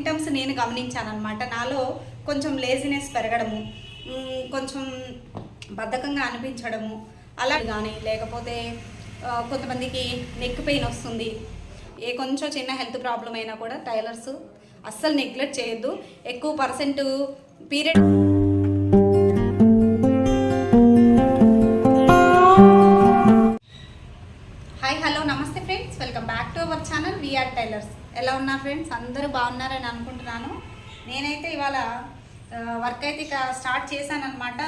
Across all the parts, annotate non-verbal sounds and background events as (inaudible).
Symptoms నేను గమనించానమాట నాలో కొంచెం లేజినెస్ పెరగడము కొంచెం బద్ధకంగా అనిపించడము అలా కానీ లేకపోతే కొంతమందికి నెక్ పెయిన్ వస్తుంది. ఏ కొంచెం చిన్న హెల్త్ ప్రాబ్లం అయినా కూడా టైలర్స్ అస్సలు నెగ్లెక్ట్ చేయొద్దు. ఎక్కువ పర్సెంట్ పీరియడ్ ఫ్రెండ్స్ అందరూ బాగున్నారని అనుకుంటున్నాను. నేనైతే ఇవాళ వర్క్ అయితే ఇక స్టార్ట్ చేశానమాట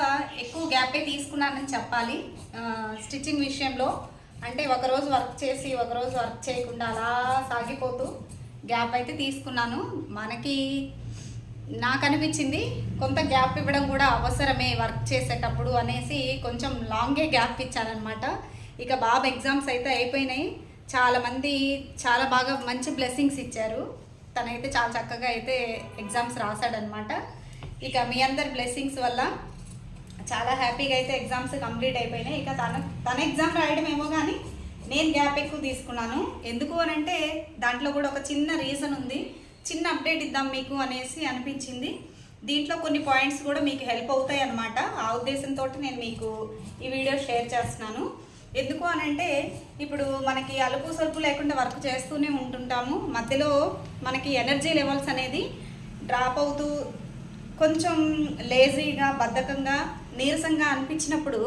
ఎక్కువ గ్యాపే తీసుకున్నానని చెప్పాలి స్టిచ్చింగ్ విషయంలో. అంటే ఒకరోజు వర్క్ చేసి ఒకరోజు వర్క్ చేయకుండా అలా సాగిపోతూ గ్యాప్ అయితే తీసుకున్నాను. మనకి నాకు అనిపించింది కొంత గ్యాప్ ఇవ్వడం కూడా అవసరమే వర్క్ చేసేటప్పుడు అనేసి కొంచెం లాంగే గ్యాప్ ఇచ్చానమాట ఇక బాబు ఎగ్జామ్స్ అయితే అయిపోయినాయి. చాలామంది చాలా బాగా మంచి బ్లెస్సింగ్స్ ఇచ్చారు. తనైతే చాలా చక్కగా అయితే ఎగ్జామ్స్ రాశాడనమాట. ఇక మీ అందరి బ్లెస్సింగ్స్ వల్ల చాలా హ్యాపీగా అయితే ఎగ్జామ్స్ కంప్లీట్ అయిపోయినాయి. ఇక తన తన ఎగ్జామ్ రాయడం ఏమో కానీ నేను గ్యాప్ ఎక్కువ తీసుకున్నాను. ఎందుకు అని అంటే దాంట్లో కూడా ఒక చిన్న రీజన్ ఉంది. చిన్న అప్డేట్ ఇద్దాం మీకు అనేసి అనిపించింది. దీంట్లో కొన్ని పాయింట్స్ కూడా మీకు హెల్ప్ అవుతాయి అన్నమాట ఆ ఉద్దేశంతో నేను మీకు ఈ వీడియో షేర్ చేస్తున్నాను. ఎందుకు అని అంటే ఇప్పుడు మనకి అలుపు సలుపు లేకుండా వర్క్ చేస్తూనే ఉంటుంటాము. మధ్యలో మనకి ఎనర్జీ లెవెల్స్ అనేది డ్రాప్ అవుతూ కొంచెం లేజీగా బద్ధకంగా నీరసంగా అనిపించినప్పుడు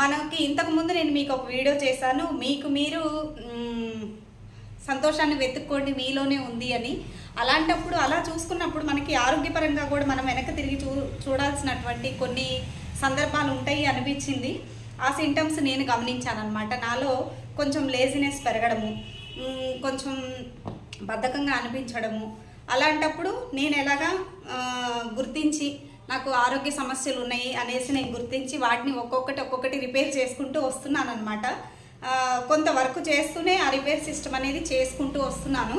మనకి ఇంతకుముందు నేను మీకు ఒక వీడియో చేశాను. మీకు మీరు సంతోషాన్ని వెతుక్కోండి మీలోనే ఉంది అని. అలాంటప్పుడు అలా చూసుకున్నప్పుడు మనకి ఆరోగ్యపరంగా కూడా మనం వెనక తిరిగి చూ చూడాల్సినటువంటి కొన్ని సందర్భాలు ఉంటాయి అనిపించింది. ఆ సింటమ్స్ నేను గమనించాను అనమాట నాలో కొంచెం లేజినెస్ పెరగడము కొంచెం బద్ధకంగా అనిపించడము అలాంటప్పుడు నేను ఎలాగా గుర్తించి నాకు ఆరోగ్య సమస్యలు ఉన్నాయి అనేసి నేను గుర్తించి వాటిని ఒక్కొక్కటి ఒక్కొక్కటి రిపేర్ చేసుకుంటూ వస్తున్నాను అనమాట కొంత వర్క్ చేస్తూనే ఆ రిపేర్ సిస్టమ్ అనేది చేసుకుంటూ వస్తున్నాను.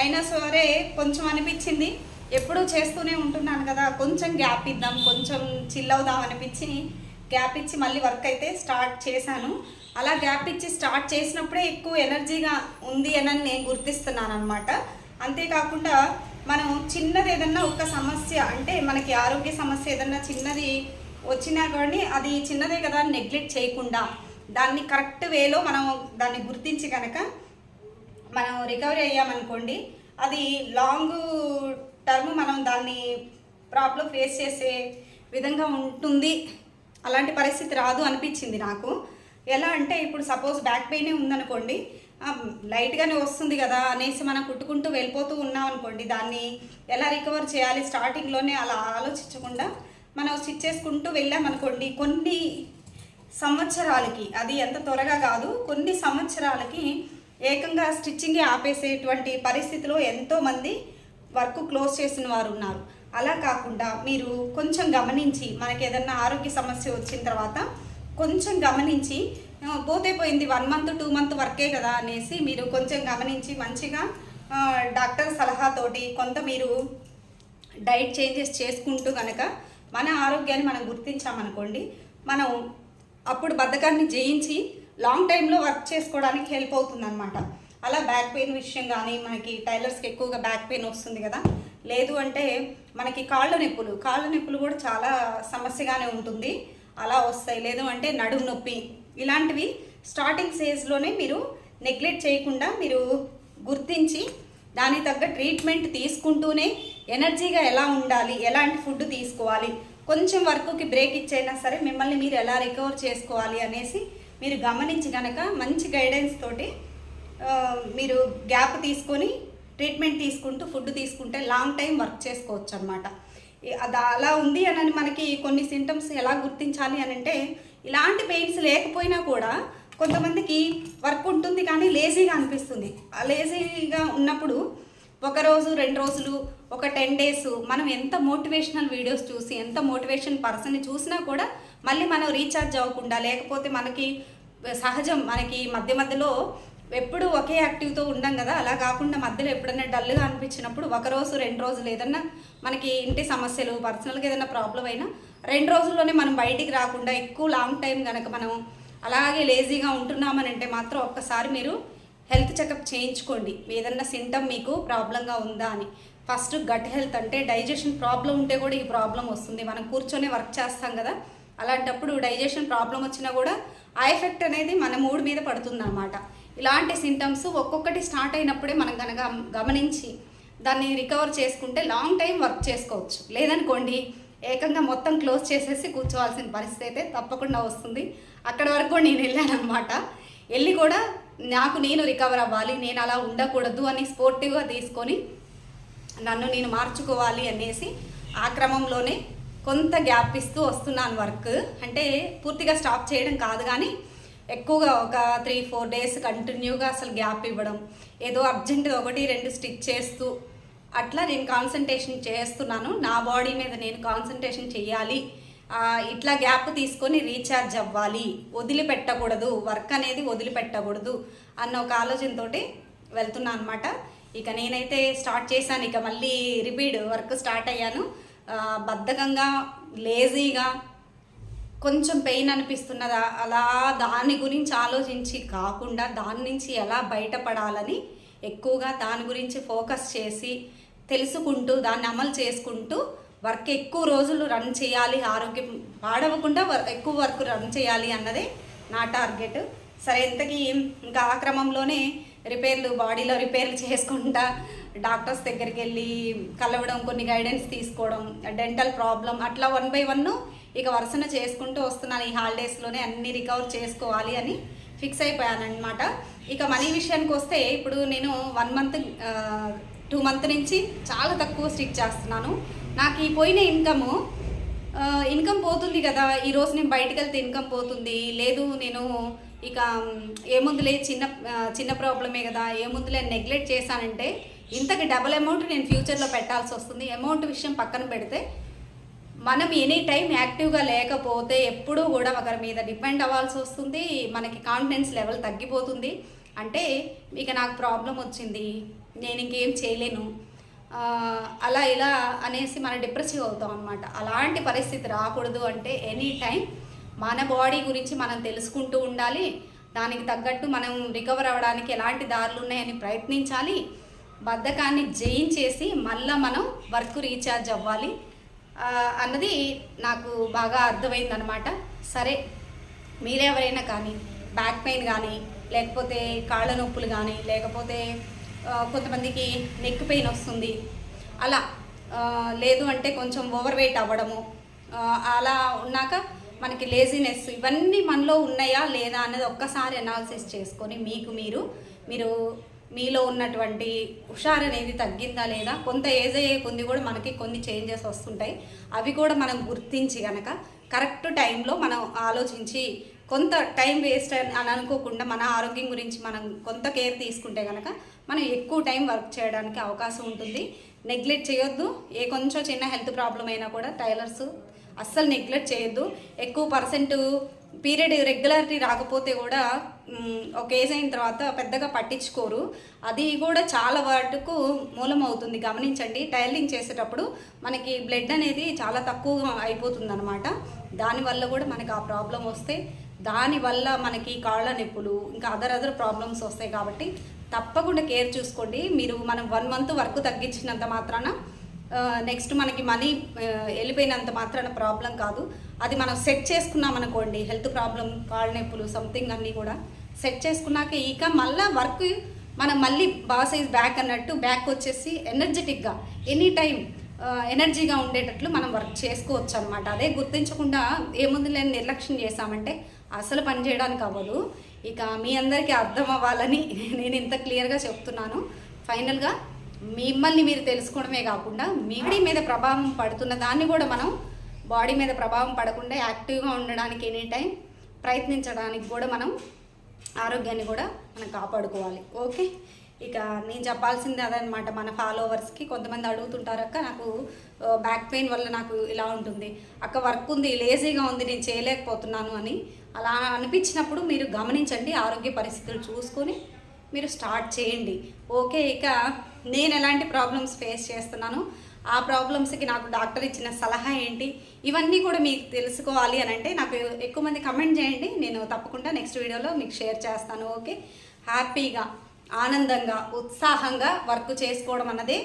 అయినా సరే కొంచెం అనిపించింది ఎప్పుడూ చేస్తూనే ఉంటున్నాను కదా కొంచెం గ్యాప్ ఇద్దాం కొంచెం చిల్ అవుదాం అనిపించి గ్యాప్ ఇచ్చి మళ్ళీ వర్క్ అయితే స్టార్ట్ చేశాను. అలా గ్యాప్ ఇచ్చి స్టార్ట్ చేసినప్పుడే ఎక్కువ ఎనర్జీగా ఉంది అని నేను గుర్తిస్తున్నాను అనమాట అంతేకాకుండా మనం చిన్నది ఏదన్నా ఒక సమస్య అంటే మనకి ఆరోగ్య సమస్య ఏదన్నా చిన్నది వచ్చినా కానీ అది చిన్నదే కదా నెగ్లెక్ట్ చేయకుండా దాన్ని కరెక్ట్ వేలో మనం దాన్ని గుర్తించి కనుక మనం రికవరీ అయ్యామనుకోండి అది లాంగ్ టర్మ్ మనం దాన్ని ప్రాబ్లం ఫేస్ చేసే విధంగా ఉంటుంది. అలాంటి పరిస్థితి రాదు అనిపించింది నాకు. ఎలా అంటే ఇప్పుడు సపోజ్ బ్యాక్ పెయినే ఉందనుకోండి లైట్గానే వస్తుంది కదా అనేసి మనం కుట్టుకుంటూ వెళ్ళిపోతూ ఉన్నాం అనుకోండి దాన్ని ఎలా రికవర్ చేయాలి స్టార్టింగ్లోనే అలా ఆలోచించకుండా మనం స్టిచ్ చేసుకుంటూ వెళ్ళామనుకోండి కొన్ని సంవత్సరాలకి అది ఎంత త్వరగా కాదు కొన్ని సంవత్సరాలకి ఏకంగా స్టిచ్చింగ్ ఆపేసేటువంటి పరిస్థితిలో ఎంతోమంది వర్క్ క్లోజ్ చేసిన వారు ఉన్నారు. అలా కాకుండా మీరు కొంచెం గమనించి మనకి ఏదన్నా ఆరోగ్య సమస్య వచ్చిన తర్వాత కొంచెం గమనించి పోతే పోయింది వన్ మంత్ టూ మంత్ వర్కే కదా అనేసి మీరు కొంచెం గమనించి మంచిగా డాక్టర్ సలహాతోటి కొంత మీరు డైట్ చేంజెస్ చేసుకుంటూ కనుక మన ఆరోగ్యాన్ని మనం గుర్తించామనుకోండి మనం అప్పుడు బద్ధకాన్ని జయించి లాంగ్ టైంలో వర్క్ చేసుకోవడానికి హెల్ప్ అవుతుందన్నమాట. అలా బ్యాక్ పెయిన్ విషయం కానీ మనకి టైలర్స్కి ఎక్కువగా బ్యాక్ పెయిన్ వస్తుంది కదా. లేదు అంటే మనకి కాళ్ళ నొప్పులు. కాళ్ళ నొప్పులు కూడా చాలా సమస్యగానే ఉంటుంది. అలా వస్తాయి. లేదు అంటే నడుము నొప్పి ఇలాంటివి స్టార్టింగ్ స్టేజ్లోనే మీరు నెగ్లెక్ట్ చేయకుండా మీరు గుర్తించి దానికి తగ్గ ట్రీట్మెంట్ తీసుకుంటూనే ఎనర్జీగా ఎలా ఉండాలి? ఎలాంటి ఫుడ్ తీసుకోవాలి? కొంచెం వర్క్కి బ్రేక్ ఇచ్చైనా సరే మిమ్మల్ని మీరు ఎలా రికవర్ చేసుకోవాలి అనేసి మీరు గమనించి కనుక మంచి గైడెన్స్ తోటి మీరు గ్యాప్ తీసుకొని ట్రీట్మెంట్ తీసుకుంటూ ఫుడ్ తీసుకుంటే లాంగ్ టైం వర్క్ చేసుకోవచ్చు అనమాట అది అలా ఉంది అని మనకి కొన్ని సింటమ్స్ ఎలా గుర్తించాలి అని అంటే ఇలాంటి పెయిన్స్ లేకపోయినా కూడా కొంతమందికి వర్క్ ఉంటుంది కానీ లేజీగా అనిపిస్తుంది. ఆ లేజీగా ఉన్నప్పుడు ఒక రోజు రెండు రోజులు ఒక టెన్ డేస్ మనం ఎంత మోటివేషనల్ వీడియోస్ చూసి ఎంత మోటివేషన్ పర్సన్ని చూసినా కూడా మళ్ళీ మనం రీఛార్జ్ అవ్వకుండా లేకపోతే మనకి సహజం మనకి మధ్య మధ్యలో ఎప్పుడు ఒకే యాక్టివ్తో ఉండం కదా అలా కాకుండా మధ్యలో ఎప్పుడైనా డల్గా అనిపించినప్పుడు ఒక రోజు రెండు రోజులు ఏదన్నా మనకి ఇంటి సమస్యలు పర్సనల్గా ఏదైనా ప్రాబ్లం అయినా రెండు రోజుల్లోనే మనం బయటికి రాకుండా ఎక్కువ లాంగ్ టైం కనుక మనం అలాగే లేజీగా ఉంటున్నామని అంటే మాత్రం ఒక్కసారి మీరు హెల్త్ చెకప్ చేయించుకోండి. ఏదన్నా సింటమ్ మీకు ప్రాబ్లంగా ఉందా అని. ఫస్ట్ గట్ హెల్త్ అంటే డైజెషన్ ప్రాబ్లం ఉంటే కూడా ఈ ప్రాబ్లం వస్తుంది. మనం కూర్చొని వర్క్ చేస్తాం కదా అలాంటప్పుడు డైజెషన్ ప్రాబ్లం వచ్చినా కూడా ఆ ఎఫెక్ట్ అనేది మన మూడ్ మీద పడుతుంది అన్నమాట ఇలాంటి సింటమ్స్ ఒక్కొక్కటి స్టార్ట్ అయినప్పుడే మనం కనుక గమనించి దాన్ని రికవర్ చేసుకుంటే లాంగ్ టైం వర్క్ చేసుకోవచ్చు. లేదనుకోండి ఏకంగా మొత్తం క్లోజ్ చేసేసి కూర్చోవాల్సిన పరిస్థితి అయితే తప్పకుండా వస్తుంది. అక్కడ వరకు నేను వెళ్ళాను అనమాట వెళ్ళి కూడా నాకు నేను రికవర్ అవ్వాలి నేను అలా ఉండకూడదు అని స్పోర్టివ్గా తీసుకొని నన్ను నేను మార్చుకోవాలి అనేసి ఆ క్రమంలోనే కొంత గ్యాప్ ఇస్తూ వస్తున్నాను వర్క్ అంటే పూర్తిగా స్టాప్ చేయడం కాదు కానీ ఎక్కువగా ఒక త్రీ ఫోర్ డేస్ కంటిన్యూగా అసలు గ్యాప్ ఇవ్వడం. ఏదో అర్జెంట్ ఒకటి రెండు స్టిచ్ చేస్తూ అట్లా నేను కాన్సన్ట్రేషన్ చేస్తున్నాను. నా బాడీ మీద నేను కాన్సన్ట్రేషన్ చేయాలి ఇట్లా గ్యాప్ తీసుకొని రీఛార్జ్ అవ్వాలి. వదిలిపెట్టకూడదు. వర్క్ అనేది వదిలిపెట్టకూడదు అన్న ఒక ఆలోచనతో వెళ్తున్నాను అనమాట ఇక నేనైతే స్టార్ట్ చేశాను. ఇక మళ్ళీ రిపీట్ వర్క్ స్టార్ట్ అయ్యాను. బద్ధకంగా లేజీగా కొంచెం పెయిన్ అనిపిస్తున్నదా? అలా దాని గురించి ఆలోచించి కాకుండా దాని నుంచి ఎలా బయటపడాలని ఎక్కువగా దాని గురించి ఫోకస్ చేసి తెలుసుకుంటూ దాన్ని అమలు చేసుకుంటూ వర్క్ ఎక్కువ రోజులు రన్ చేయాలి ఆరోగ్యం పాడవకుండా వర్క్ ఎక్కువ వర్క్ రన్ చేయాలి అన్నదే నా టార్గెట్. సరే ఇంతకీ ఇంకా ఆ క్రమంలోనే రిపేర్లు బాడీలో రిపేర్లు చేసుకుంటా డాక్టర్స్ దగ్గరికి వెళ్ళి కలవడం కొన్ని గైడెన్స్ తీసుకోవడం డెంటల్ ప్రాబ్లం అట్లా వన్ బై వన్ ఇక వరుసన చేసుకుంటూ వస్తున్నాను. ఈ హాలిడేస్లోనే అన్ని రికవర్ చేసుకోవాలి అని ఫిక్స్ అయిపోయానమాట ఇక మనీ విషయానికి వస్తే ఇప్పుడు నేను వన్ మంత్ టూ మంత్ నుంచి చాలా తక్కువ స్టిచ్ చేస్తున్నాను. నాకు ఈ పోయిన ఇన్కము ఇన్కమ్ పోతుంది కదా. ఈరోజు నేను బయటకు వెళ్తే ఇన్కమ్ పోతుంది. లేదు నేను ఇక ఏముందులే చిన్న చిన్న ప్రాబ్లమే కదా. ఏముందులే నెగ్లెక్ట్ చేశానంటే ఇంతకి డబుల్ అమౌంట్ నేను ఫ్యూచర్లో పెట్టాల్సి వస్తుంది. అమౌంట్ విషయం పక్కన పెడితే మనం ఎనీ టైం యాక్టివ్గా లేకపోతే ఎప్పుడూ కూడా ఒకరి మీద డిపెండ్ అవ్వాల్సి వస్తుంది. మనకి కాన్ఫిడెన్స్ లెవెల్ తగ్గిపోతుంది. అంటే ఇక నాకు ప్రాబ్లం వచ్చింది. నేను ఇంకేం చేయలేను. అలా ఇలా అనేసి మనం డిప్రెసివ్ అవుతాం అనమాట అలాంటి పరిస్థితి రాకూడదు అంటే ఎనీ టైం మన బాడీ గురించి మనం తెలుసుకుంటూ ఉండాలి. దానికి తగ్గట్టు మనం రికవర్ అవ్వడానికి ఎలాంటి దారులు ఉన్నాయని ప్రయత్నించాలి. బద్ధకాన్ని జయించేసి మళ్ళీ మనం వర్క్ రీఛార్జ్ అవ్వాలి. అన్నది నాకు బాగా అర్థమైందనమాట సరే మీరెవరైనా కానీ బ్యాక్ పెయిన్ కానీ లేకపోతే కాళ్ళ నొప్పులు కానీ లేకపోతే కొంతమందికి నెక్ పెయిన్ వస్తుంది. అలా లేదు అంటే కొంచెం ఓవర్ వెయిట్ అవ్వడము అలా ఉన్నాక మనకి లేజినెస్ ఇవన్నీ మనలో ఉన్నాయా లేదా అనేది ఒక్కసారి అనాలిసిస్ చేసుకొని మీకు మీరు మీరు మీలో ఉన్నటువంటి హుషారు అనేది తగ్గిందా లేదా? కొంత ఏజ్ అయ్యే కొద్ది కూడా మనకి కొన్ని చేంజెస్ వస్తుంటాయి. అవి కూడా మనం గుర్తించి కనుక కరెక్ట్ టైంలో మనం ఆలోచించి కొంత టైం వేస్ట్ అని అనుకోకుండా మన ఆరోగ్యం గురించి మనం కొంత కేర్ తీసుకుంటే కనుక మనం ఎక్కువ టైం వర్క్ చేయడానికి అవకాశం ఉంటుంది. నెగ్లెక్ట్ చేయొద్దు. ఏ కొంచెం చిన్న హెల్త్ ప్రాబ్లం అయినా కూడా టైలర్స్ అస్సలు నెగ్లెక్ట్ చేయొద్దు. ఎక్కువ పర్సెంట్ పీరియడ్ రెగ్యులారిటీ రాకపోతే కూడా ఒక ఏజ్ అయిన తర్వాత పెద్దగా పట్టించుకోరు. అది కూడా చాలా వాటికు మూలం అవుతుంది. గమనించండి. టైలింగ్ చేసేటప్పుడు మనకి బ్లడ్ అనేది చాలా తక్కువ అయిపోతుంది అనమాట దానివల్ల కూడా మనకి ఆ ప్రాబ్లం వస్తే దానివల్ల మనకి కాళ్ళ నొప్పులు ఇంకా అదర్ అదర్ ప్రాబ్లమ్స్ వస్తాయి కాబట్టి తప్పకుండా కేర్ చూసుకోండి. మీరు మనం వన్ మంత్ వరకు తగ్గించినంత మాత్రాన నెక్స్ట్ మనకి మనీ వెళ్ళిపోయినంత మాత్రాన ప్రాబ్లం కాదు. అది మనం సెట్ చేసుకున్నాం అనుకోండి హెల్త్ ప్రాబ్లం కాళ్ళ నొప్పులు సంథింగ్ అన్నీ కూడా సెట్ చేసుకున్నాక ఇక మళ్ళీ వర్క్ మనం మళ్ళీ బాస్ సైజ్ బ్యాక్ అన్నట్టు బ్యాక్ వచ్చేసి ఎనర్జెటిక్గా ఎనీ టైం ఎనర్జీగా ఉండేటట్లు మనం వర్క్ చేసుకోవచ్చు అనమాట అదే గుర్తించకుండా ఏముంది లేని నిర్లక్ష్యం చేశామంటే అసలు పని చేయడానికి అవ్వదు. ఇక మీ అందరికీ అర్థం అవ్వాలని (laughs) నేను ఇంత క్లియర్గా చెప్తున్నాను. ఫైనల్గా మిమ్మల్ని మీరు తెలుసుకోవడమే కాకుండా మీ బాడీ మీద ప్రభావం పడుతున్న దాన్ని కూడా మనం బాడీ మీద ప్రభావం పడకుండా యాక్టివ్గా ఉండడానికి ఎనీ టైం ప్రయత్నించడానికి కూడా మనం ఆరోగ్యాన్ని కూడా మనం కాపాడుకోవాలి. ఓకే ఇక నేను చెప్పాల్సింది అదనమాట మన ఫాలోవర్స్కి కొంతమంది అడుగుతుంటారు అక్క నాకు బ్యాక్ పెయిన్ వల్ల నాకు ఇలా ఉంటుంది. అక్క వర్క్ ఉంది లేజీగా ఉంది నేను చేయలేకపోతున్నాను అని అలా అనిపించినప్పుడు మీరు గమనించండి ఆరోగ్య పరిస్థితులు చూసుకొని మీరు స్టార్ట్ చేయండి. ఓకే ఇక నేను ఎలాంటి ప్రాబ్లమ్స్ ఫేస్ చేస్తున్నాను? ఆ ప్రాబ్లమ్స్కి నాకు డాక్టర్ ఇచ్చిన సలహా ఏంటి? ఇవన్నీ కూడా మీకు తెలుసుకోవాలి అని అంటే నాకు ఎక్కువ మంది కమెంట్ చేయండి. నేను తప్పకుండా నెక్స్ట్ వీడియోలో మీకు షేర్ చేస్తాను. ఓకే హ్యాపీగా ఆనందంగా ఉత్సాహంగా వర్క్ చేసుకోవడం అన్నదే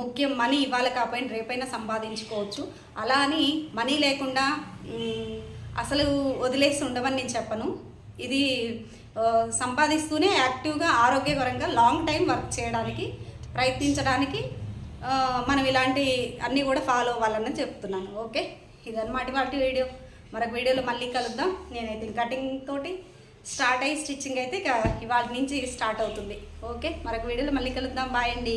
ముఖ్యం. మనీ ఇవ్వాలి కాకపోయినా రేపైనా సంపాదించుకోవచ్చు. అలా అని మనీ లేకుండా అసలు వదిలేసి ఉండమని నేను చెప్పను. ఇది సంపాదిస్తూనే యాక్టివ్గా ఆరోగ్యకరంగా లాంగ్ టైం వర్క్ చేయడానికి ప్రయత్నించడానికి మనం ఇలాంటి అన్నీ కూడా ఫాలో అవ్వాలని చెప్తున్నాను. ఓకే ఇదన్నమాట వాటి వీడియో. మరొక వీడియోలో మళ్ళీ కలుద్దాం. నేనైతే కటింగ్ తోటి స్టార్ట్ అయ్యి స్టిచ్చింగ్ అయితే ఇక ఇవాళ నుంచి స్టార్ట్ అవుతుంది. ఓకే మరొక వీడియోలో మళ్ళీ కలుద్దాం. బాయ్ అండి.